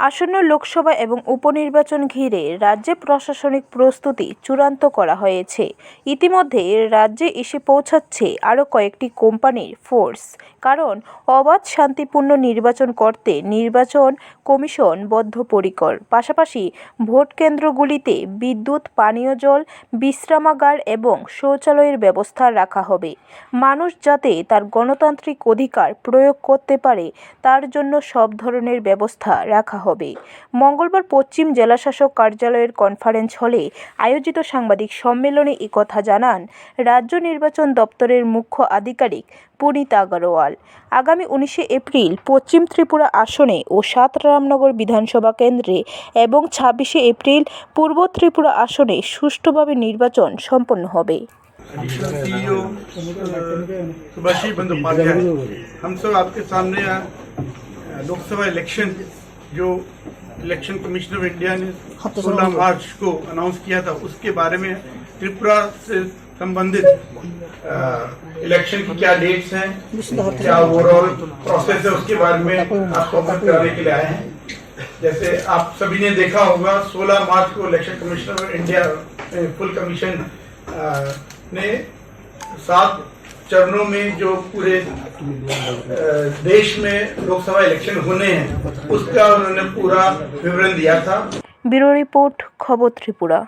আসন্ন লোকসভা এবং উপনির্বাচন ঘিরে রাজ্যে প্রশাসনিক প্রস্তুতি চূড়ান্ত করা হয়েছে। ইতিমধ্যে রাজ্যে এসে পৌঁছাচ্ছে আরও কয়েকটি কোম্পানির ফোর্স। কারণ, অবাধ শান্তিপূর্ণ নির্বাচন করতে নির্বাচন কমিশন বদ্ধপরিকর। পাশাপাশি ভোট কেন্দ্রগুলিতে বিদ্যুৎ, পানীয় জল, বিশ্রামাগার এবং শৌচালয়ের ব্যবস্থা রাখা হবে। মানুষ যাতে তার গণতান্ত্রিক অধিকার প্রয়োগ করতে পারে, তার জন্য সব ধরনের ব্যবস্থা রাখা হবে। মঙ্গলবার পশ্চিম জেলাশাসক কার্যালয়ের কনফারেন্স হলে আয়োজিত সাংবাদিক সম্মেলনে একথা জানান রাজ্য নির্বাচন দপ্তরের মুখ্য আধিকারিক পুনিত আগরওয়াল আগামী উনিশে এপ্রিল পশ্চিম ত্রিপুরা আসনে ও সাত রামনগর বিধানসভা কেন্দ্রে এবং ছাব্বিশে এপ্রিল পূর্ব ত্রিপুরা আসনে সুষ্ঠুভাবে নির্বাচন সম্পন্ন হবে एडिशनल सीईओ सुभाषी बंदोपाध्याय हम सब आपके सामने अ, लोकसभा इलेक्शन जो इलेक्शन कमीशन ऑफ़ इंडिया ने 16 मार्च को अनाउंस किया था उसके बारे में त्रिपुरा से संबंधित इलेक्शन की क्या डेट्स हैं क्या ओवरऑल प्रोसेस है उसके बारे में आपको अवगत कराने के लिए आए हैं। जैसे आप सभी ने देखा होगा 16 मार्च को election commission of India full commission ने सात चरणों में जो पूरे देश में लोकसभा इलेक्शन होने हैं उसका उन्होंने पूरा विवरण दिया था ब्यूरो रिपोर्ट खबर त्रिपुरा